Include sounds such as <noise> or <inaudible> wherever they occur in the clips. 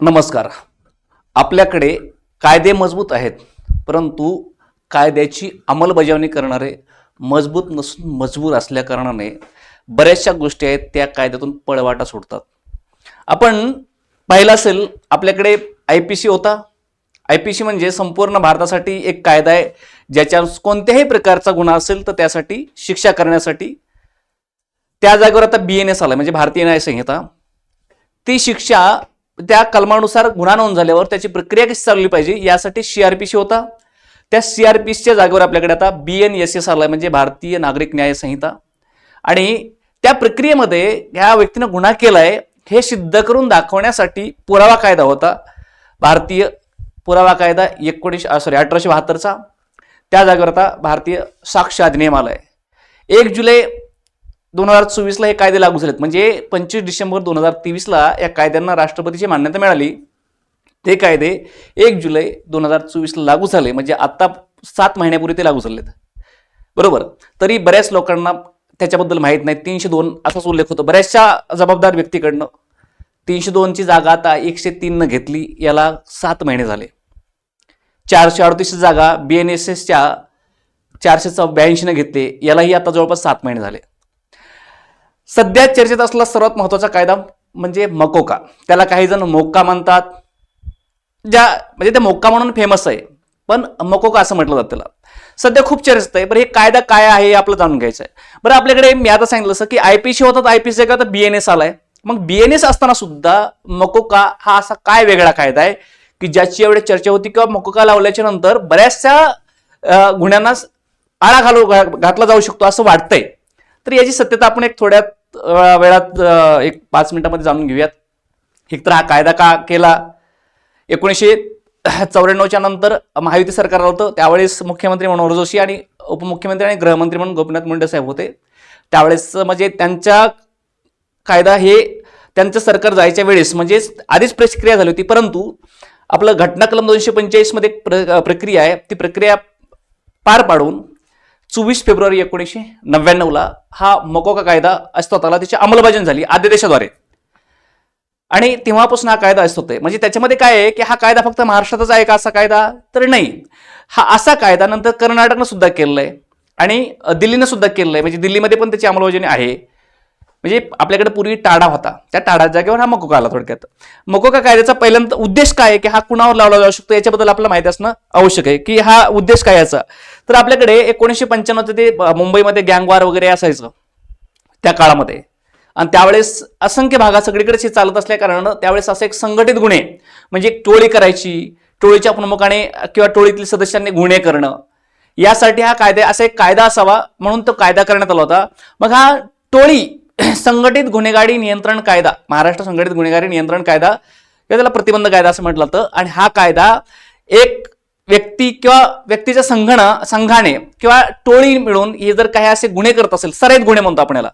नमस्कार. आपल्याकडे कायदे मजबूत आहेत परंतु कायद्याची अंमलबजावणी करणारे मजबूत नसून मजबूर असल्याकारणाने बऱ्याचशा गोष्टी आहेत त्या कायद्यातून पळवाटा सोडतात. आपण पाहिलं असेल आपल्याकडे आय पी सी होता. आय पी सी म्हणजे संपूर्ण भारतासाठी एक कायदा आहे ज्याच्या कोणत्याही प्रकारचा गुन्हा असेल तर त्यासाठी शिक्षा करण्यासाठी. त्या जागेवर आता बी एन एस आला म्हणजे भारतीय न्याय संहिता ती शिक्षा त्या कलमानुसार गुन्हा नोंद झाल्यावर त्याची प्रक्रिया कशी चालली पाहिजे यासाठी सीआरपीसी होता. त्या सीआरपीसीच्या जागेवर आपल्याकडे आता बी एन एस एस आलाय म्हणजे भारतीय नागरिक न्याय संहिता. आणि त्या प्रक्रियेमध्ये ह्या व्यक्तीनं गुन्हा केलाय हे सिद्ध करून दाखवण्यासाठी पुरावा कायदा होता. भारतीय पुरावा कायदा एकोणीसशे सॉरी अठराशे बहात्तरचा. त्या जागेवर आता भारतीय साक्ष अधिनियम आलाय. एक जुलै दोन हजार चोवीसला हे कायदे लागू झालेत. म्हणजे पंचवीस डिसेंबर दोन हजार तेवीसला या कायद्यांना राष्ट्रपतीची मान्यता मिळाली. ते कायदे एक जुलै दोन हजार चोवीसला लागू झाले. म्हणजे आत्ता सात महिन्यापूर्वी ते लागू झालेत. बरोबर? तरी बऱ्याच लोकांना त्याच्याबद्दल माहीत नाही. तीनशे दोन असाच उल्लेख होतो. बऱ्याचशा जबाबदार व्यक्तीकडनं तीनशे दोनची जागा आता एकशे तीननं घेतली. याला सात महिने झाले. चारशे अडतीस जागा बी एन एस एसच्या चारशे ब्याऐंशीनं घेतले. यालाही आता जवळपास सात महिने झाले. सध्या चर्चेत असलेला सर्वात महत्त्वाचा कायदा म्हणजे मकोका. त्याला काही जण मोक्का म्हणतात. ज्या म्हणजे ते मोक्का म्हणून फेमस आहे. पण मकोका असं म्हटलं जातं त्याला. सध्या खूप चर्चेत आहे. बरं हे कायदा काय आहे हे आपलं जाणून घ्यायचं आहे. बरं आपल्याकडे मी आता सांगितलं असं की आय पीशी होतात आय पी सी का तर बीएनएस आलाय. मग बी एन असताना सुद्धा मकोका हा असा काय वेगळा कायदा आहे? की ज्याची एवढी चर्चा होती किंवा मकोका लावल्याच्या नंतर बऱ्याचशा गुन्ह्यांना आळा घालू घातला जाऊ शकतो असं वाटतंय. तर याची सत्यता आपण एक थोड्यात वेळात एक पाच मिनिटामध्ये जाणून घेऊयात. एकतर हा कायदा का केला? एकोणीसशे चौऱ्याण्णवच्या नंतर महायुती सरकार होतं. त्यावेळेस मुख्यमंत्री मनोहर जोशी आणि उपमुख्यमंत्री आणि गृहमंत्री म्हणून गोपीनाथ मुंडे साहेब होते. त्यावेळेस म्हणजे त्यांच्या कायदा हे त्यांचं सरकार जायच्या वेळेस म्हणजे आधीच प्रक्रिया झाली होती. परंतु आपलं घटना कलम दोनशे पंचेचाळीसमध्ये एक प्र प्रक्रिया आहे. ती प्रक्रिया पार पाडून चोवीस फेब्रुवारी एकोणीसशे नव्याण्णवला हा मकोका कायदा अस्तित्वात आला त्याची अंमलबजावणी झाली आद्यदेशाद्वारे आणि तेव्हापासून हा कायदा अस्तित्वात आहे. म्हणजे त्याच्यामध्ये काय आहे की हा कायदा फक्त महाराष्ट्रातच आहे का असा कायदा? तर नाही. हा असा कायदा नंतर कर्नाटकनं सुद्धा केलेला आहे. आणि दिल्लीनं सुद्धा केलेला आहे. म्हणजे दिल्लीमध्ये पण त्याची अंमलबजावणी आहे. म्हणजे आपल्याकडे पूर्वी टाडा होता. त्या टाडा जागेवर हा मकोका आला थोडक्यात. मकोका कायद्याचा पहिल्यांदा उद्देश काय आहे की हा कुणावर लावला जाऊ शकतो? याच्याबद्दल आपल्याला माहिती असणं आवश्यक आहे की हा उद्देश काय याचा? तर आपल्याकडे एकोणीसशे पंच्याण्णव ते मुंबईमध्ये गँगवार वगैरे असायचं त्या काळामध्ये. आणि त्यावेळेस असंख्य भागात सगळीकडेच हे चालत असल्या कारणानं त्यावेळेस असं एक संघटित गुन्हे म्हणजे एक टोळी करायची टोळीच्या प्रमुखाने किंवा टोळीतील सदस्यांनी गुन्हे करणं यासाठी हा कायदा असा एक कायदा असावा म्हणून तो कायदा करण्यात आला होता. मग हा टोळी <clears throat> संघटित गुन्हेगारी नियंत्रण कायदा महाराष्ट्र संघटित गुन्हेगारी नियंत्रण कायदा किंवा त्याला प्रतिबंध कायदा असं म्हटलं जातं. आणि हा कायदा एक व्यक्ती किंवा व्यक्तीच्या संघानं संघाने किंवा टोळी मिळून हे जर काही असे गुन्हे करत असेल सराईत गुन्हे म्हणतो आपण याला.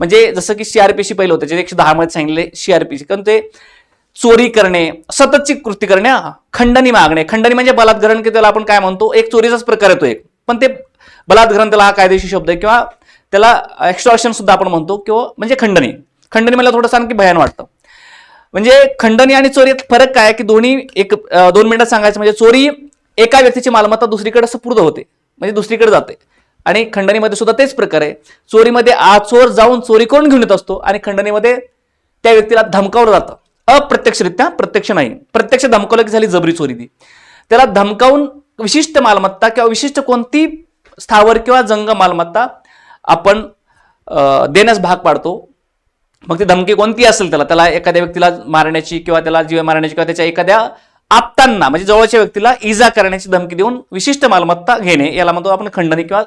म्हणजे जसं की सीआरपीसी पहिलं होतं जे एकशे दहा मध्ये सांगितले सीआरपीसी कारण ते चोरी करणे सततची कृती करणे खंडणी मागणे. खंडणी म्हणजे बलात्करण की त्याला आपण काय म्हणतो एक चोरीचाच प्रकार येतो एक. पण ते बलात्करण त्याला हा कायदेशीर शब्द आहे किंवा त्याला एक्स्ट्रॉक्शन सुद्धा आपण म्हणतो किंवा म्हणजे खंडणी. खंडणी मला थोडंसं आणखी भयान वाटतं. म्हणजे खंडणी आणि चोरी फरक काय आहे की दोन्ही एक दोन मिनिटात सांगायचं म्हणजे चोरी एका व्यक्तीची मालमत्ता दुसरीकडे सुपूर्द होते म्हणजे दुसरीकडे जाते. आणि खंडणीमध्ये सुद्धा तेच प्रकार आहे. चोरीमध्ये आ चोर जाऊन चोरी करून घेऊन येत असतो आणि खंडणीमध्ये त्या व्यक्तीला धमकावलं जातं. अप्रत्यक्षरित्या प्रत्यक्ष नाही. प्रत्यक्ष धमकावलं की झाली जबरी चोरी ती. त्याला धमकावून विशिष्ट मालमत्ता किंवा विशिष्ट कोणती स्थावर किंवा जंग मालमत्ता आपण देण्यास भाग पाडतो. मग ती धमकी कोणती असेल त्याला? त्याला एखाद्या व्यक्तीला मारण्याची किंवा त्याला जीव मारण्याची किंवा त्याच्या एखाद्या आपतांना म्हणजे जवळच्या व्यक्तीला इजा करण्याची धमकी देऊन विशिष्ट मालमत्ता घेणे याला म्हणतो आपण खंडणी किंवा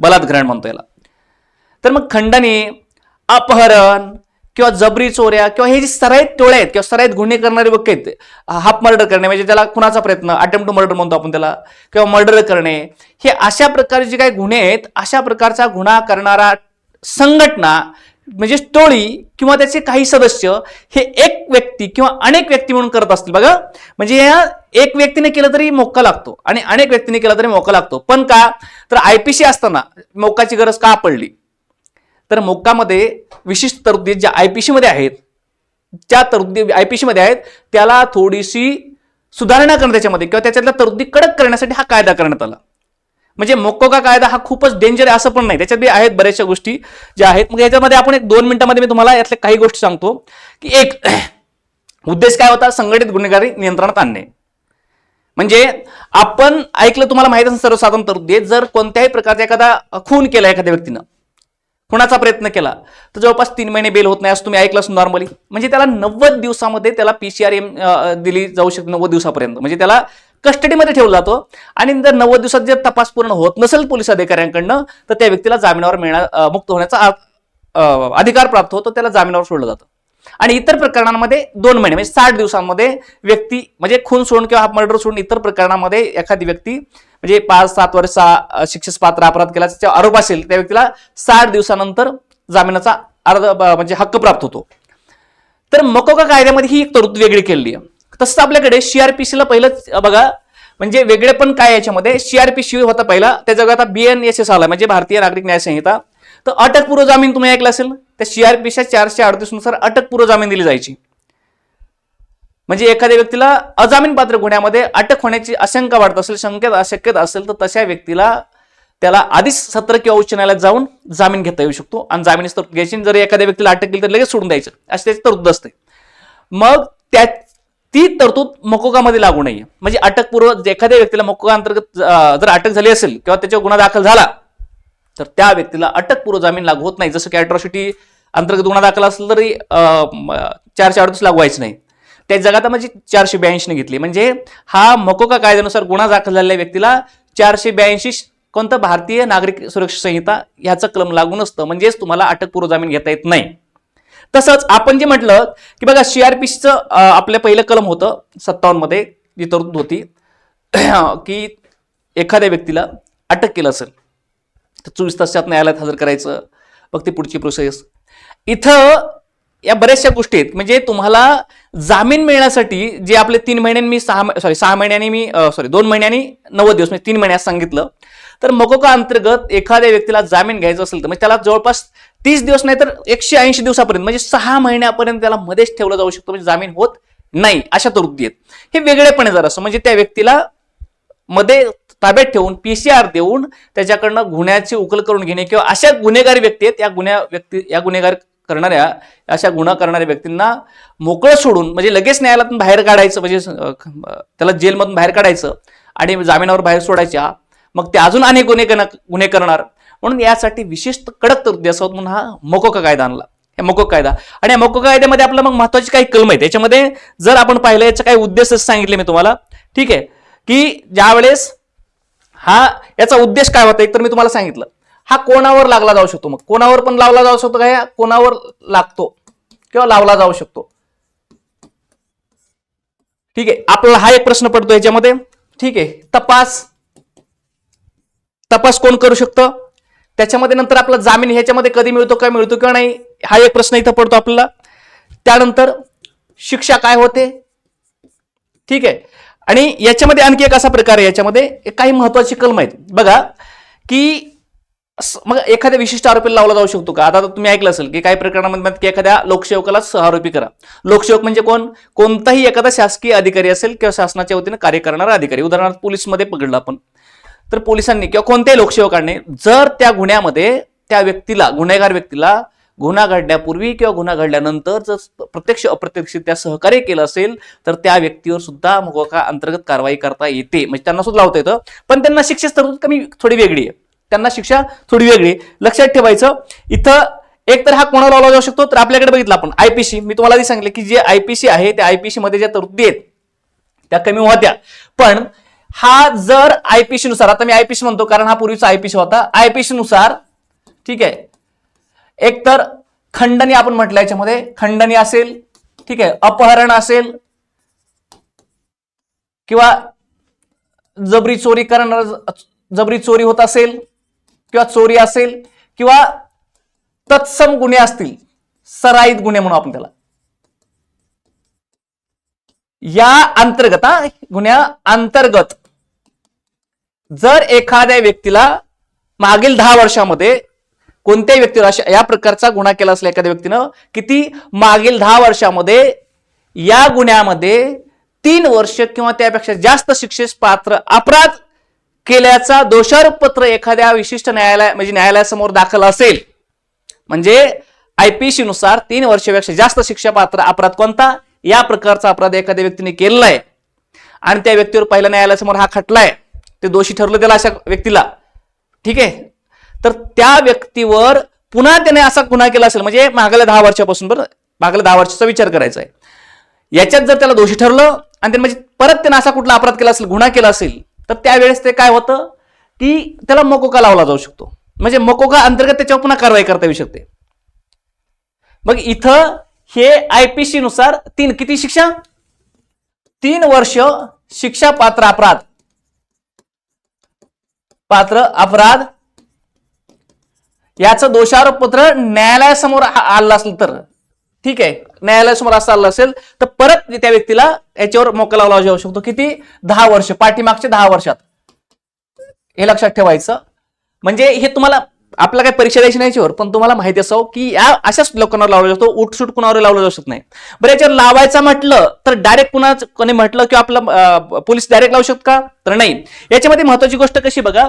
बलात्करण म्हणतो याला. तर मग खंडणी अपहरण किंवा जबरी चोऱ्या किंवा हे जे सराईत टोळे आहेत किंवा सराईत गुन्हे करणारे व्यक्ती आहेत हाफ मर्डर करणे म्हणजे त्याला कुणाचा प्रयत्न अटेम्प्ट टू मर्डर म्हणतो आपण त्याला किंवा मर्डर करणे हे अशा प्रकारचे जे काही गुन्हे आहेत अशा प्रकारचा गुन्हा करणारा संघटना म्हणजे टोळी किंवा त्याचे काही सदस्य हे एक व्यक्ती किंवा अनेक व्यक्ती म्हणून करत असतील. बघा म्हणजे या एक व्यक्तीने केलं तरी मोक्का लागतो आणि अनेक व्यक्तीने केला तरी मोका लागतो. पण का? तर आयपीसी असताना मोकाची गरज का पडली? तर मोक्कामध्ये विशिष्ट तरतुदी ज्या आय पी सीमध्ये आहेत ज्या तरतुदी आय पी सीमध्ये आहेत त्याला थोडीशी सुधारणा करणं त्याच्यामध्ये किंवा त्याच्यातल्या तरतुदी कडक करण्यासाठी हा कायदा करण्यात आला. म्हणजे मोकोका कायदा हा खूपच डेंजर आहे असं पण नाही. त्याच्यात बी आहेत बऱ्याचशा गोष्टी ज्या आहेत. मग याच्यामध्ये आपण एक दोन मिनिटांमध्ये मी तुम्हाला यातल्या काही गोष्टी सांगतो. की एक <clears throat> उद्देश काय होता? संघटित गुन्हेगारी नियंत्रणात आणणे. म्हणजे आपण ऐकलं तुम्हाला माहीत असेल सर्वसाधारण तरतुदी जर कोणत्याही प्रकारचा एखादा खून केला एखाद्या व्यक्तीनं होण्याचा प्रयत्न केला? तर जवळपास तीन महिने बेल होत नाही असं तुम्ही ऐकलं नॉर्मली म्हणजे त्याला नव्वद दिवसामध्ये त्याला पीसीआर एम दिली जाऊ शकते नव्वद दिवसापर्यंत. म्हणजे त्याला कस्टडीमध्ये ठेवला जातो आणि जर नव्वद दिवसात जर तपास पूर्ण होत नसेल पोलीस अधिकाऱ्यांकडनं तर त्या व्यक्तीला जामिनावर मिळणार मुक्त होण्याचा अधिकार प्राप्त होतो त्याला जामिनावर सोडलं जातं. आणि इतर प्रकरणांमध्ये दोन महिने म्हणजे साठ दिवसांमध्ये व्यक्ती म्हणजे खून सोडून किंवा मर्डर सोडून इतर प्रकरणामध्ये एखादी व्यक्ती म्हणजे पाच सात वर्ष शिक्षेस पात्र अपराध केला त्याचा आरोप असेल त्या व्यक्तीला साठ दिवसानंतर जामिनाचा अर्ध म्हणजे हक्क प्राप्त होतो. तर मकोका कायद्यामध्ये ही एक तरतूद वेगळी केलेली आहे. तसंच आपल्याकडे सीआरपीसीला पहिलंच बघा म्हणजे वेगळे पण काय याच्यामध्ये सीआरपीसी होता पहिला त्या जगात आता एस आला म्हणजे भारतीय नागरिक न्याय संहिता तर अटकपूर्व जामीन तुम्ही ऐकलं असेल? त्या सीआरपीच्या चारशे अडतीसनुसार अटकपूर्व जामीन दिली जायची. म्हणजे एखाद्या व्यक्तीला अजामीन पात्र गुन्ह्यामध्ये अटक होण्याची आशंका वाढत असेल शंकेत अशक्यता असेल तर तशा व्यक्तीला त्याला आधीच सत्र किंवा उच्च न्यायालयात जाऊन जामीन घेता येऊ शकतो. आणि जामीन तरतूद घ्यायची जर एखाद्या व्यक्तीला अटक केली तर लगेच सोडून द्यायचं. अशी त्याची तरतूद असते. मग त्या ती तरतूद मकोकामध्ये लागू नाहीये. म्हणजे अटकपूर्व एखाद्या व्यक्तीला मकोका अंतर्गत जर अटक झाली असेल किंवा त्याच्यावर गुन्हा दाखल झाला तर त्या व्यक्तीला अटकपूर्व जामीन लागू होत नाही. जसं की अट्रॉसिटी अंतर्गत गुन्हा दाखल असला तरी चारशे अडतीस लागू व्हायचं नाही. त्या जगात म्हणजे चारशे ब्याऐंशीने घेतली. म्हणजे हा मकोका कायद्यानुसार गुन्हा दाखल झालेल्या व्यक्तीला चारशे ब्याऐंशी कोणतं भारतीय नागरिक सुरक्षा संहिता ह्याचं कलम लागू नसतं. म्हणजेच तुम्हाला अटकपूर्व जामीन घेता येत नाही. तसंच आपण जे म्हटलं की बघा सीआरपीसीचं आपलं पहिलं कलम होतं सत्तावन्नमध्ये जी तरतूद होती की एखाद्या व्यक्तीला अटक केलं असेल. तर चोवीस तासात न्यायालयात हजर करायचं. मग ती पुढची प्रोसेस इथं या बऱ्याचशा गोष्टी आहेत. म्हणजे तुम्हाला जामीन मिळण्यासाठी जे आपले तीन महिन्यांनी मी सहा सॉरी सहा महिन्यांनी मी सॉरी दोन महिन्यांनी नव्वद दिवस म्हणजे तीन महिन्यात सांगितलं. तर मकोका अंतर्गत एखाद्या व्यक्तीला जामीन घ्यायचा असेल तर म्हणजे त्याला जवळपास तीस दिवस नाही तर एकशे ऐंशी दिवसापर्यंत म्हणजे सहा महिन्यापर्यंत त्याला मध्येच ठेवलं जाऊ शकतो म्हणजे जामीन होत नाही अशा तरतुदी आहेत. हे वेगळेपणे जर असं म्हणजे त्या व्यक्तीला मध्ये ताब्यात ठेवून पीसीआर देऊन त्याच्याकडनं गुन्ह्याची उकल करून घेणे किंवा अशा गुन्हेगारी व्यक्ती आहेत या गुन्ह्या व्यक्ती या गुन्हेगार करणाऱ्या अशा गुन्हा करणाऱ्या व्यक्तींना मोकळं सोडून म्हणजे लगेच न्यायालयातून बाहेर काढायचं म्हणजे त्याला जेलमधून बाहेर काढायचं आणि जामिनावर बाहेर सोडायच्या मग ते अजून अनेक गुन्हे गुन्हे करणार. म्हणून यासाठी विशेष कडक तरतुदी असतात म्हणून हा मोकोका कायदा आणला. हे मोकोक कायदा. आणि या मोकोक कायद्यामध्ये आपलं मग महत्वाची काही कलम आहेत. याच्यामध्ये जर आपण पाहिलं याचा काही उद्देश सांगितले मी तुम्हाला. ठीक आहे. की ज्यावेळेस हा याचा उद्देश काय होता? एक तर मी तुम्हाला सांगितलं. हा कोणावर लागला जाऊ शकतो मग? कोणावर पण लावला जाऊ शकतो का? कोणावर लागतो? किंवा लावला जाऊ शकतो? ठीक आहे. आपल्याला हा एक प्रश्न पडतो याच्यामध्ये. ठीक आहे. तपास. तपास कोण करू शकतं? त्याच्यामध्ये नंतर आपला जामीन ह्याच्यामध्ये कधी मिळतो काय मिळतो किंवा नाही हा एक प्रश्न इथं पडतो आपल्याला. त्यानंतर शिक्षा काय होते? ठीक आहे. आणि याच्यामध्ये आणखी एक असा प्रकार आहे याच्यामध्ये काही महत्त्वाचे कलम आहेत. बघा की मग एखाद्या विशिष्ट आरोपीला लावला जाऊ शकतो का? आता तुम्ही ऐकलं असेल की काही प्रकरणामध्ये की एखाद्या लोकसेवकाला सहआरोपी करा. लोकसेवक म्हणजे कोण? कोणताही एखादा शासकीय अधिकारी असेल किंवा शासनाच्या वतीने कार्य करणारा अधिकारी. उदाहरणार्थ पोलीसमध्ये पकडलं आपण. तर पोलिसांनी किंवा कोणत्याही लोकसेवकाने जर त्या गुन्ह्यामध्ये त्या व्यक्तीला गुन्हेगार व्यक्तीला गुन्हा घडण्यापूर्वी किंवा गुन्हा घडल्यानंतर जर प्रत्यक्ष अप्रत्यक्षरित्या सहकार्य केलं असेल तर त्या व्यक्तीवर सुद्धा मोका अंतर्गत कारवाई करता येते. म्हणजे त्यांना सुद्धा लावता येतं. पण त्यांना शिक्षेची तरतूद कमी थोडी वेगळी आहे. त्यांना शिक्षा थोडी वेगळी आहे. लक्षात ठेवायचं इथं एक तर हा कोणाला लावला जाऊ शकतो? तर आपल्याकडे बघितलं आपण आयपीसी मी तुम्हाला आधी सांगितलं की जे आयपीसी आहे त्या आयपीसी मध्ये ज्या तरतुदी आहेत त्या कमी होत्या. पण हा जर आयपीसी नुसार आता मी आयपीसी म्हणतो कारण हा पूर्वीचा आयपीसी होता. आयपीसी नुसार ठीक आहे एकतर खंडणी आपण म्हटलं याच्यामध्ये खंडणी असेल ठीक आहे अपहरण असेल किंवा जबरी चोरी करणार जबरी चोरी होत असेल किंवा चोरी असेल किंवा तत्सम गुन्हे असतील सराईत गुन्हे म्हणू आपण त्याला. या अंतर्गत हा गुन्ह्या अंतर्गत जर एखाद्या व्यक्तीला मागील दहा वर्षामध्ये कोणत्याही व्यक्तीवर अशा या प्रकारचा गुन्हा केला असला एखाद्या व्यक्तीनं किती मागील दहा वर्षामध्ये या गुन्ह्यामध्ये तीन वर्ष किंवा त्यापेक्षा जास्त शिक्षेस पात्र अपराध केल्याचा दोषारोपपत्र एखाद्या विशिष्ट न्यायालय म्हणजे न्यायालयासमोर दाखल असेल. म्हणजे आयपीसी नुसार तीन वर्षापेक्षा जास्त शिक्षा पात्र अपराध कोणता? या प्रकारचा अपराध एखाद्या व्यक्तीने केलेला आहे आणि त्या व्यक्तीवर पहिल्या न्यायालयासमोर हा खटला आहे ते दोषी ठरलं त्याला अशा व्यक्तीला. ठीक आहे? तर त्या व्यक्तीवर पुन्हा त्याने असा गुन्हा केला असेल म्हणजे मागल्या दहा वर्षापासून बरं मागल्या दहा वर्षाचा विचार करायचा आहे. याच्यात जर त्याला दोषी ठरलं आणि त्याने म्हणजे परत त्याने असा कुठला अपराध केला असेल गुन्हा केला असेल तर त्यावेळेस ते काय होतं की त्याला मकोका लावला जाऊ शकतो. म्हणजे मकोका अंतर्गत त्याच्यावर पुन्हा कारवाई करता येऊ शकते. मग इथं हे आयपीसी नुसार तीन किती शिक्षा? तीन वर्ष शिक्षा पात्र अपराध. पात्र अपराध याचं दोषारोप पत्र न्यायालयासमोर आलं असेल तर. ठीक आहे. न्यायालयासमोर असं आलं असेल तर परत त्या व्यक्तीला याच्यावर मोका लावला जाऊ शकतो. किती? दहा वर्ष. पाठीमागच्या दहा वर्षात. हे लक्षात ठेवायचं. म्हणजे हे तुम्हाला आपला काही परीक्षा द्यायची नाही याच्यावर पण तुम्हाला माहिती असावं की या अशाच लोकांवर लावला जातो उठसूट कुणावर लावला जाऊ शकत नाही. बरं याच्यावर लावायचं म्हटलं तर डायरेक्ट कुणा कोणी म्हटलं की आपलं पोलीस डायरेक्ट लावू शकत का? तर नाही. याच्यामध्ये महत्वाची गोष्ट कशी बघा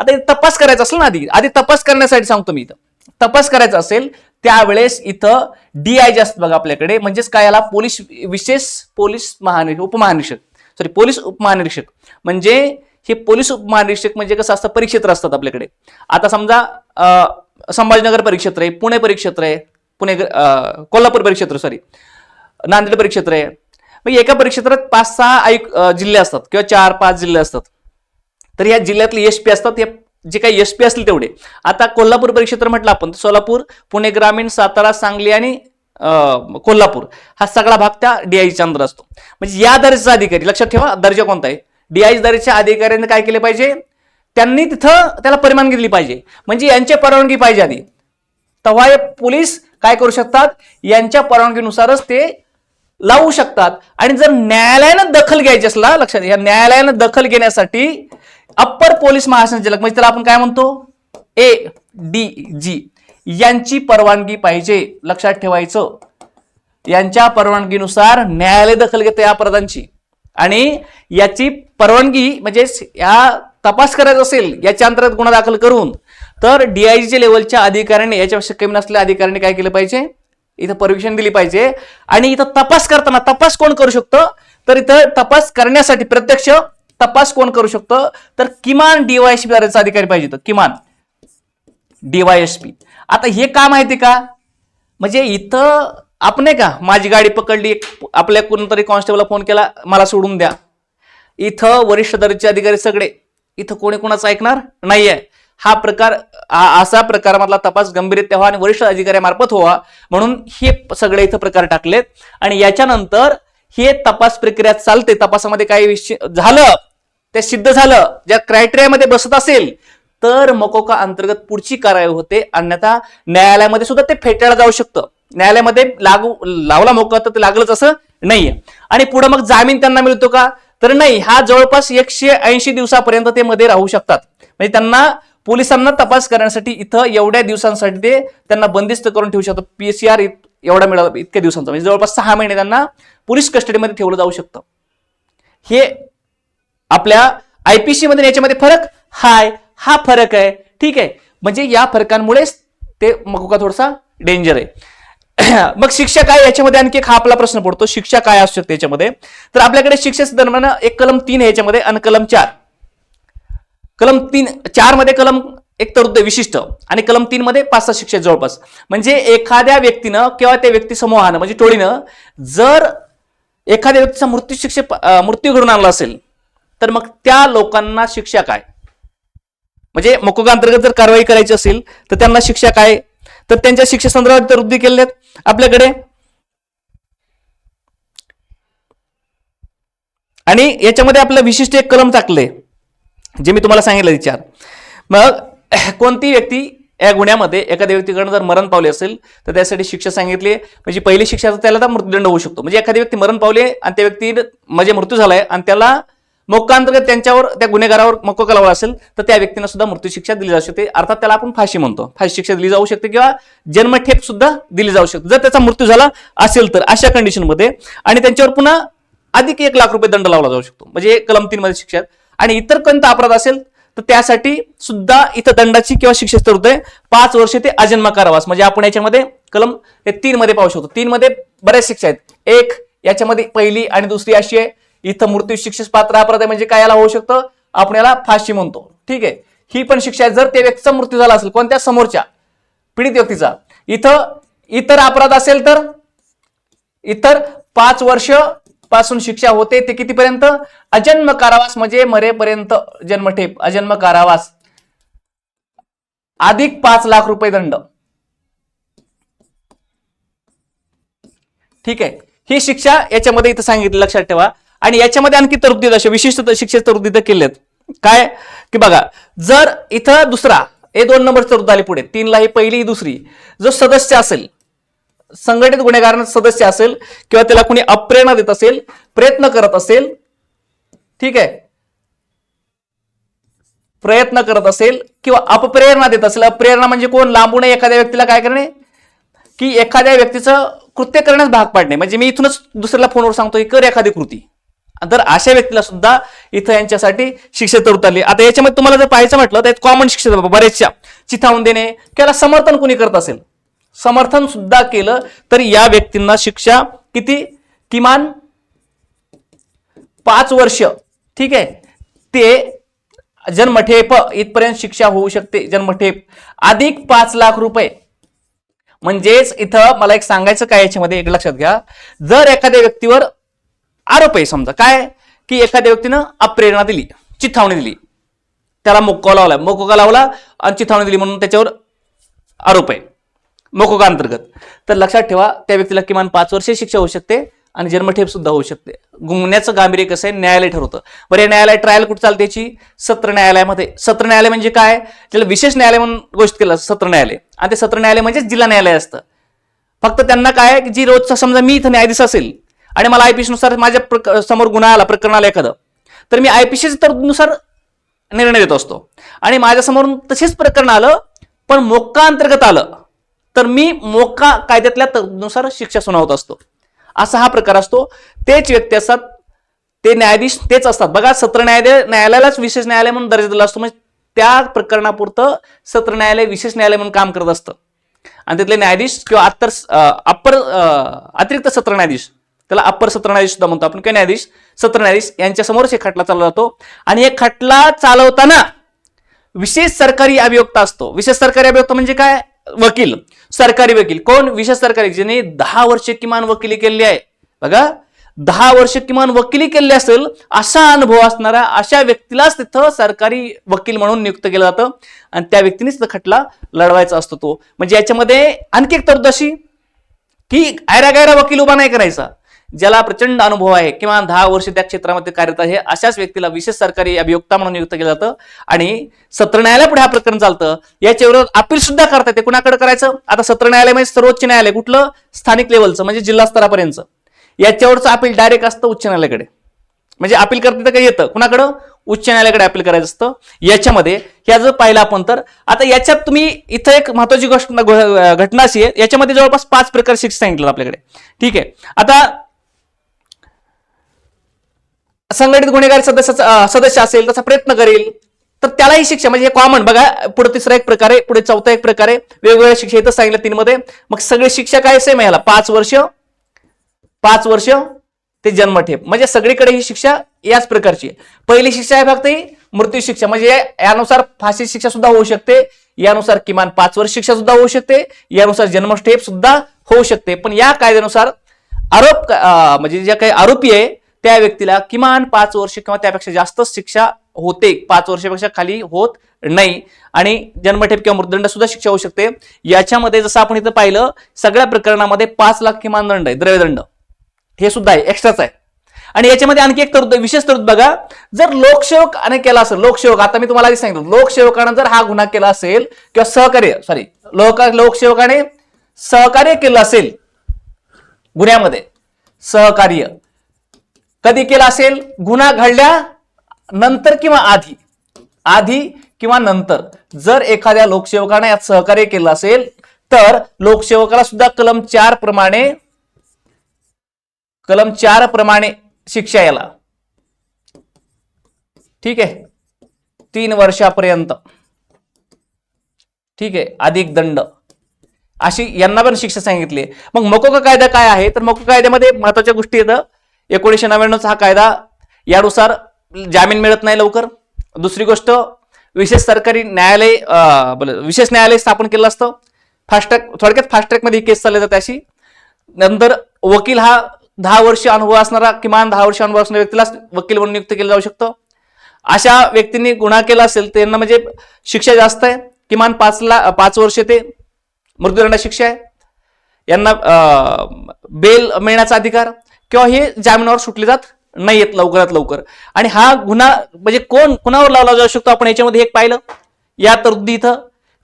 आता इथं तपास करायचा असेल ना आधी? आधी तपास करण्यासाठी सांगतो मी इथं. तपास करायचा असेल त्यावेळेस इथं डीआय जे असतात बघा आपल्याकडे. म्हणजेच काय याला? पोलीस विशेष पोलीस महानिरीक्षक उपमहानिरीक्षक. सॉरी पोलीस उपमहानिरीक्षक. म्हणजे हे पोलीस उपमहानिरीक्षक म्हणजे कसं असतं? परिक्षेत्र असतात आपल्याकडे. आता समजा संभाजीनगर परिक्षेत्र आहे पुणे परिक्षेत्र आहे पुणे कोल्हापूर परिक्षेत्र सॉरी नांदेड परिक्षेत्र आहे. मग एका परिक्षेत्रात पाच सहा आयुक्त जिल्हे असतात किंवा चार पाच जिल्हे असतात. तर या जिल्ह्यातले एस पी असतात या जे काही एस पी असतील तेवढे. आता कोल्हापूर परिक्षेत्र म्हटलं आपण सोलापूर पुणे ग्रामीण सातारा सांगली आणि कोल्हापूर. हा सगळा भाग त्या डीआयच्या अंदर असतो. म्हणजे या दर्जाचा अधिकारी लक्षात ठेवा दर्जा कोणता आहे? डीआय दर्जाच्या अधिकाऱ्यांनी काय केले पाहिजे? त्यांनी तिथं त्याला परवानगी दिली पाहिजे. म्हणजे यांची परवानगी पाहिजे आधी. तेव्हा हे पोलीस काय करू शकतात? यांच्या परवानगीनुसारच ते लावू शकतात. आणि जर न्यायालयानं दखल घ्यायची असला लक्षात घ्या न्यायालयानं दखल घेण्यासाठी अप्पर पोलीस महासंचालक म्हणजे त्याला आपण काय म्हणतो? A D G. यांची परवानगी पाहिजे लक्षात ठेवायचं. यांच्या परवानगीनुसार न्यायालय दखल घेते या अपराधांची आणि याची परवानगी म्हणजे या तपास करायचा असेल याच्या अंतर्गत गुन्हा दाखल करून तर डीआयजीच्या लेवलच्या अधिकाऱ्यांनी याच्यापेक्षा कमी नसलेल्या अधिकाऱ्यांनी काय केलं पाहिजे? इथं परमिशन दिली पाहिजे. आणि इथं तपास करताना तपास कोण करू शकतं? तर इथं तपास करण्यासाठी प्रत्यक्ष तपास कोण करू शकतो? तर किमान डीवायएसपी दर्जाचा अधिकारी पाहिजे किमान. डीवायएसपी आता हे का माहिती का? म्हणजे इथं आपण नाही का माझी गाडी पकडली आपल्या कोणतरी कॉन्स्टेबलला फोन केला मला सोडून द्या. इथं वरिष्ठ दर्जाचे अधिकारी सगळे. इथं कोणी कोणाचं ऐकणार? नाहीये. हा प्रकार असा असा प्रकारामधला तपास गंभीररित्या व्हावा आणि वरिष्ठ अधिकाऱ्यामार्फत व्हावा म्हणून हे सगळे इथं प्रकार टाकलेत. आणि याच्यानंतर हे तपास प्रक्रिया चालते. तपासामध्ये काही विषय झालं. ते सिद्ध झालं. ज्या क्रायटेरियामध्ये बसत असेल तर मकोका अंतर्गत पुढची कारवाई होते. अन्यथा न्यायालयामध्ये सुद्धा ते फेटाळलं जाऊ शकतं. न्यायालयामध्ये लागू लावला मोका तर ते लागलंच असं नाहीये. आणि पुढे मग जामीन त्यांना मिळतो का? तर नाही. हा जवळपास एकशे ऐंशी दिवसापर्यंत ते मध्ये राहू शकतात. म्हणजे त्यांना पोलिसांना तपास करण्यासाठी इथं एवढ्या दिवसांसाठी ते त्यांना बंदिस्त करून ठेवू शकतात. पीसीआर एवढा मिळाला इतक्या दिवसांचा. म्हणजे जवळपास सहा महिने त्यांना पोलीस कस्टडीमध्ये ठेवलं जाऊ शकतं. हे आपल्या आयपीसी मध्ये याच्यामध्ये फरक? हाय हा फरक आहे. ठीक आहे. म्हणजे या फरकांमुळेच ते मकोका थोडासा डेंजर आहे. <clears throat> मग शिक्षा काय याच्यामध्ये? आणखी एक हा आपला प्रश्न पडतो. शिक्षा काय असू शकते याच्यामध्ये? तर आपल्याकडे शिक्षेच्या दरम्यान एक कलम तीन आहे याच्यामध्ये आणि कलम चार. कलम तीन चारमध्ये कलम एक तरतूद विशिष्ट आणि कलम तीन मध्ये पाच सहा शिक्षक जवळपास. म्हणजे एखाद्या व्यक्तीनं किंवा त्या व्यक्ती समूहानं म्हणजे टोळीनं जर एखाद्या व्यक्तीचा मृत्यू शिक्षे मृत्यू घडून आणला असेल तर मग त्या लोकांना शिक्षा काय? म्हणजे मकोगा अंतर्गत जर कारवाई करायची असेल तर त्यांना शिक्षा काय? तर त्यांच्या शिक्षेसंदर्भात तर वृद्धी आहेत. आपल्याकडे आणि याच्यामध्ये आपलं विशिष्ट एक कलम टाकले जे मी तुम्हाला सांगितलं विचार. मग <clears throat> कोणती व्यक्ती या गुन्ह्यामध्ये एखाद्या व्यक्तीकडनं जर मरण पावले असेल तर त्यासाठी शिक्षा सांगितली म्हणजे पहिली शिक्षा तर त्याला तर मृत्यूदंड होऊ शकतो. म्हणजे एखादी व्यक्ती मरण पावले आणि त्या व्यक्ती म्हणजे मृत्यू झालाय आणि त्याला मोक्कांतर्गत त्यांच्यावर त्या गुन्हेगारावर मक्को लावला असेल तर त्या व्यक्तींना सुद्धा मृत्यू शिक्षा दिली जाऊ शकते. अर्थात त्याला आपण फाशी म्हणतो. फाशी शिक्षा दिली जाऊ शकते किंवा जन्मठेप सुद्धा दिली जाऊ शकते. जर त्याचा मृत्यू झाला असेल तर अशा कंडिशनमध्ये आणि त्यांच्यावर पुन्हा अधिक एक लाख रुपये दंड लावला जाऊ शकतो. म्हणजे कलम तीन मध्ये शिक्षा आणि इतर कोणता अपराध असेल तर त्यासाठी सुद्धा इथं दंडाची किंवा शिक्षेची तरतूद आहे पाच वर्ष ते अजन्म कारावास. म्हणजे आपण याच्यामध्ये कलम हे तीन मध्ये पाहू शकतो. तीन मध्ये बऱ्याच शिक्षा आहेत. एक याच्यामध्ये पहिली आणि दुसरी अशी आहे इथं मृत्यू शिक्षेस पात्र अपराध आहे म्हणजे काय याला होऊ शकतं? आपण याला फाशी म्हणतो. ठीक आहे? ही पण शिक्षा आहे. जर त्या व्यक्तीचा मृत्यू झाला असेल कोणत्या? समोरच्या. पीडित व्यक्तीचा. इथं इतर अपराध असेल तर? इतर पाच वर्षपासून शिक्षा होते ते कितीपर्यंत? अजन्म कारावास म्हणजे मरेपर्यंत जन्मठेप अजन्म कारावास. अधिक पाच लाख रुपये दंड. ठीक आहे? ही शिक्षा याच्यामध्ये इथं सांगितलं लक्षात ठेवा. आणि याच्यामध्ये आणखी तरतुदी अशा विशिष्ट शिक्षेची तरतुदी इथं केलेत. काय? की बघा जर इथं दुसरा हे दोन नंबर तरतूद आले पुढे तीनला ही पहिली ही दुसरी. जो सदस्य असेल संघटित गुन्हेगारांचा सदस्य असेल किंवा त्याला कोणी अप्रेरणा देत असेल प्रयत्न करत असेल ठीक आहे? प्रयत्न करत असेल किंवा अपप्रेरणा देत असेल अप्रेरणा म्हणजे कोण? लांबून एखाद्या व्यक्तीला काय करणे? की एखाद्या व्यक्तीचं कृत्य करण्यास भाग पाडणे. म्हणजे मी इथूनच दुसऱ्याला फोनवर सांगतो की कर एखादी कृती. तर अशा व्यक्तीला सुद्धा इथं यांच्यासाठी शिक्षा तरतूद आली आता याच्यामध्ये तुम्हाला जर पाहायचं म्हटलं तर कॉमन शिक्षा बऱ्याचशा चिथावून देणे त्याला समर्थन कोणी करत असेल समर्थन सुद्धा केलं तर या व्यक्तींना शिक्षा किती? किमान पाच वर्ष. ठीक आहे? ते जन्मठेप इथपर्यंत शिक्षा होऊ शकते जन्मठेप. अधिक पाच लाख रुपये. म्हणजेच इथं मला एक सांगायचं काय याच्यामध्ये एक लक्षात घ्या. जर एखाद्या व्यक्तीवर आरोप आहे समजा. काय? की एखाद्या व्यक्तीनं अप्रेरणा दिली चिथावणी दिली. त्याला मोक्का लावला मोकोका लावला आणि चिथावणी दिली म्हणून त्याच्यावर आरोप आहे. मोकोका अंतर्गत. तर लक्षात ठेवा त्या व्यक्तीला किमान पाच वर्षे शिक्षा होऊ शकते आणि जन्मठेप सुद्धा होऊ शकते. गुन्ह्याचं गांभीर्य कसं आहे? न्यायालय ठरवतं. बरं या न्यायालय ट्रायल कुठं चालते याची? सत्र न्यायालयामध्ये. सत्र न्यायालय म्हणजे काय? त्याला विशेष न्यायालय म्हणून घोषित केलं सत्र न्यायालय. आणि ते सत्र न्यायालय म्हणजे जिल्हा न्यायालय असतं. फक्त त्यांना काय आहे की जी रोजचा समजा मी इथं न्यायाधीश असेल आणि मला आयपीसीनुसार माझ्या प्रक- समोर गुन्हा आला प्रकरण आलं एखादं तर मी आयपीसीच्या तरतुदीनुसार निर्णय देत असतो. आणि माझ्यासमोर तसेच प्रकरण आलं पण मोक्का अंतर्गत आलं तर मी मोक्का कायद्यातल्या तरतुदीनुसार शिक्षा सुनावत असतो. असा हा प्रकार असतो. तेच व्यक्ती असतात ते न्यायाधीश तेच असतात. बघा सत्र न्यायालय न्यायालयालाच विशेष न्यायालय म्हणून दर्जा दिला असतो. म्हणजे त्या प्रकरणापुरतं सत्र न्यायालय विशेष न्यायालय म्हणून काम करत असतं. आणि तिथले न्यायाधीश किंवा अत्तर अप्पर अतिरिक्त सत्र न्यायाधीश त्याला अप्पर सत्रन्यायाधीश सुद्धा म्हणतो आपण काय न्यायाधीश? सत्रन्यायाधीश यांच्या समोरच एक खटला चालवला जातो. आणि एक खटला चालवताना विशेष सरकारी अभियोक्ता असतो. विशेष सरकारी अभियोक्ता म्हणजे काय? वकील. सरकारी वकील. कोण? विशेष सरकारी. ज्याने दहा वर्ष किमान वकिली केली आहे. बघा दहा वर्ष किमान वकिली केली असेल असा अनुभव असणारा अशा व्यक्तीलाच तिथं सरकारी वकील म्हणून नियुक्त केलं जातं. आणि त्या व्यक्तीनेच तिथं खटला लढवायचा असतो तो. म्हणजे याच्यामध्ये आणखी एक तरतूद अशी की आयरा गायरा वकील उभा नाही करायचा. ज्याला प्रचंड अनुभव आहे किंवा दहा वर्ष त्या क्षेत्रामध्ये कार्यरत आहे अशाच व्यक्तीला विशेष सरकारी अभियोक्ता म्हणून नियुक्त केलं जातं. आणि सत्र न्यायालयापुढे हा प्रकरण चालतं. याच्या विरोधात अपील सुद्धा करतात. ते कुणाकडे करायचं? आता सत्र न्यायालय म्हणजे सर्वोच्च न्यायालय. कुठलं? स्थानिक लेवलचं म्हणजे जिल्हा स्तरापर्यंतचं. याच्यावरचं अपील डायरेक्ट असतं उच्च न्यायालयाकडे. म्हणजे अपील करते तर काही येतं. कुणाकडं? उच्च न्यायालयाकडे अपील करायचं असतं. याच्यामध्ये ह्या जर पाहिलं आपण तर आता याच्यात तुम्ही इथं एक महत्वाची गोष्ट घटना अशी आहे. याच्यामध्ये जवळपास पाच प्रकार शिक्षा सांगितलं आपल्याकडे. ठीक आहे. आता संघटित गुन्हेगारी सदस्य सदस्य असेल तसा प्रयत्न करेल तर त्यालाही शिक्षा म्हणजे हे कॉमन बघा पुढे तिसरा एक प्रकार आहे पुढे चौथा एक प्रकार आहे वेगवेगळ्या शिक्षा इथं सांगितलं तीन मध्ये. मग सगळे शिक्षा काय सेम आहे याला पाच वर्ष पाच वर्ष ते जन्मठेप. म्हणजे सगळीकडे ही शिक्षा याच प्रकारची आहे. पहिली शिक्षा आहे फक्त ही मृत्यू शिक्षा. म्हणजे यानुसार फाशी शिक्षा सुद्धा होऊ शकते. यानुसार किमान पाच वर्ष शिक्षा सुद्धा होऊ शकते. यानुसार जन्मठेप सुद्धा होऊ शकते. पण या कायद्यानुसार आरोप म्हणजे ज्या काही आरोपी आहे त्या व्यक्तीला किमान पाच वर्ष किंवा त्यापेक्षा जास्त शिक्षा होते. पाच वर्षापेक्षा खाली होत नाही. आणि जन्मठेप किंवा मृत्यूदंड सुद्धा शिक्षा होऊ शकते. याच्यामध्ये जसं आपण इथं पाहिलं सगळ्या प्रकरणामध्ये पाच लाख किमान दंड आहे द्रव्यदंड. हे सुद्धा आहे एक्स्ट्राच आहे. आणि याच्यामध्ये आणखी एक तरतूद विशेष तरतूद बघा. जर लोकसेवकाने केला असेल लोकसेवक आता मी तुम्हाला आधी सांगितलं लोकसेवकानं जर हा गुन्हा केला असेल किंवा सहकार्य सॉरी लोक लोकसेवकाने सहकार्य केलं असेल गुन्ह्यामध्ये सहकार्य कधी केला असेल? गुन्हा घडल्या नंतर किंवा आधी? आधी किंवा नंतर. जर एखाद्या लोकसेवकाने यात सहकार्य केलं असेल तर लोकसेवकाला सुद्धा कलम चार प्रमाणे कलम चार प्रमाणे शिक्षा याला ठीक आहे? तीन वर्षापर्यंत. ठीक आहे? अधिक दंड. अशी यांना पण शिक्षा सांगितली मग मकोका कायदा काय आहे? तर मको कायद्यामध्ये महत्त्वाच्या गोष्टी येतं एकोणीसशे नव्याण्णवचा हा कायदा यानुसार जामीन मिळत नाही लवकर. दुसरी गोष्ट विशेष सरकारी न्यायालय विशेष न्यायालय स्थापन केलं असतं. फास्ट ट्रॅक थोडक्यात फास्ट ट्रॅकमध्ये केस चालले जाते अशी. नंतर वकील हा दहा वर्ष अनुभव असणारा किमान दहा वर्ष अनुभव असणाऱ्या व्यक्तीला वकील म्हणून नियुक्त केलं जाऊ शकतं. अशा व्यक्तींनी गुन्हा केला असेल त्यांना म्हणजे शिक्षा जास्त आहे. किमान पाच ला पाच वर्ष ते मृत्यूदंड शिक्षा आहे. यांना बेल मिळण्याचा अधिकार. किंवा हे जामिनावर सुटले जात नाही येत लवकरात लवकर. आणि हा गुन्हा म्हणजे कोण कुणावर लावला जाऊ शकतो? आपण याच्यामध्ये एक पाहिलं. या तरतुदी इथं.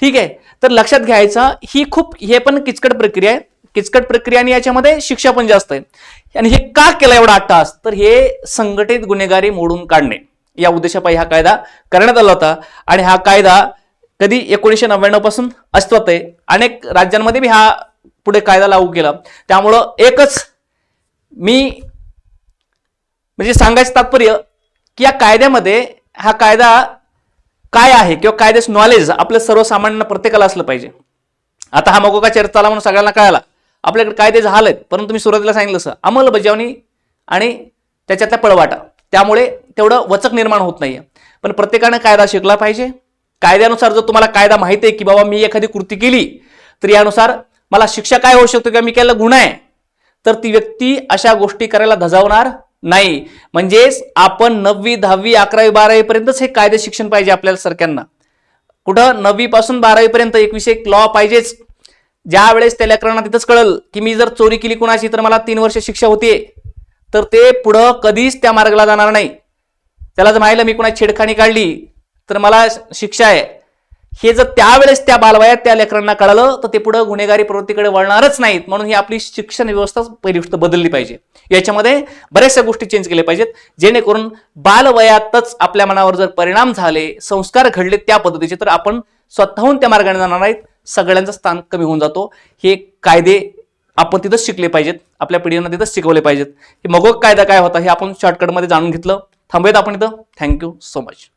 ठीक आहे. तर लक्षात घ्यायचं ही खूप हे पण किचकट प्रक्रिया आहे. किचकट प्रक्रिया आणि याच्यामध्ये शिक्षा पण जास्त आहे. आणि हे का केलं एवढा अट्टास तर हे संघटित गुन्हेगारी मोडून काढणे. या उद्देशापायी हा कायदा करण्यात आला होता. आणि हा कायदा कधी एकोणीसशे नव्याण्णवपासून अस्तित्वात आहे. अनेक राज्यांमध्ये मी हा पुढे कायदा लागू केला. त्यामुळं एकच मी म्हणजे सांगायचं तात्पर्य की या कायद्यामध्ये हा कायदा काय आहे किंवा कायद्याचं नॉलेज आपलं सर्वसामान्यांना प्रत्येकाला असलं पाहिजे. आता हा मगोका चर्चा आला म्हणून सगळ्यांना कळाला. आपल्याकडे कायदे झालेत परंतु मी सुरुवातीला सांगितलं असं. अंमलबजावणी आणि त्याच्यातल्या पळवाटा. त्यामुळे तेवढं वचक निर्माण होत नाही पण प्रत्येकानं कायदा शिकला पाहिजे. कायद्यानुसार जर तुम्हाला कायदा माहिती आहे की बाबा मी एखादी कृती केली तर यानुसार मला शिक्षा काय होऊ शकतो किंवा मी केलेला गुन्हा आहे? तर ती व्यक्ती अशा गोष्टी करायला धजावणार नाही. म्हणजेच आपण नववी दहावी अकरावी बारावीपर्यंतच हे कायदे शिक्षण पाहिजे आपल्याला सरक्यांना कुठं नववीपासून बारावीपर्यंत एक विषय लॉ पाहिजेच. ज्या वेळेस त्या लेकरांना तिथंच कळल की मी जर चोरी केली कुणाची तर मला तीन वर्ष शिक्षा होते तर ते पुढं कधीच त्या मार्गाला जाणार नाही. त्याला जर माहिलं मी कुणाची छेडखाणी काढली तर मला शिक्षा आहे. हे जर त्यावेळेस त्या बालवयात त्या लेकरांना कळलं तर ते पुढं गुन्हेगारी प्रवृत्तीकडे वळणारच नाहीत. म्हणून ही आपली शिक्षण व्यवस्था पहिली गोष्ट बदलली पाहिजे. याच्यामध्ये बऱ्याचशा गोष्टी चेंज केल्या पाहिजेत. जेणेकरून बालवयातच आपल्या मनावर जर परिणाम झाले संस्कार घडले त्या पद्धतीचे तर आपण स्वतःहून त्या मार्गाने जाणार नाहीत. सगळ्यांचं स्थान कमी होऊन जातो. हे कायदे आपण तिथंच शिकले पाहिजेत. आपल्या पिढींना तिथंच शिकवले पाहिजेत. हे मगोक कायदा काय होता हे आपण शॉर्टकटमध्ये जाणून घेतलं. थांबूयात आपण इथं. Thank you so much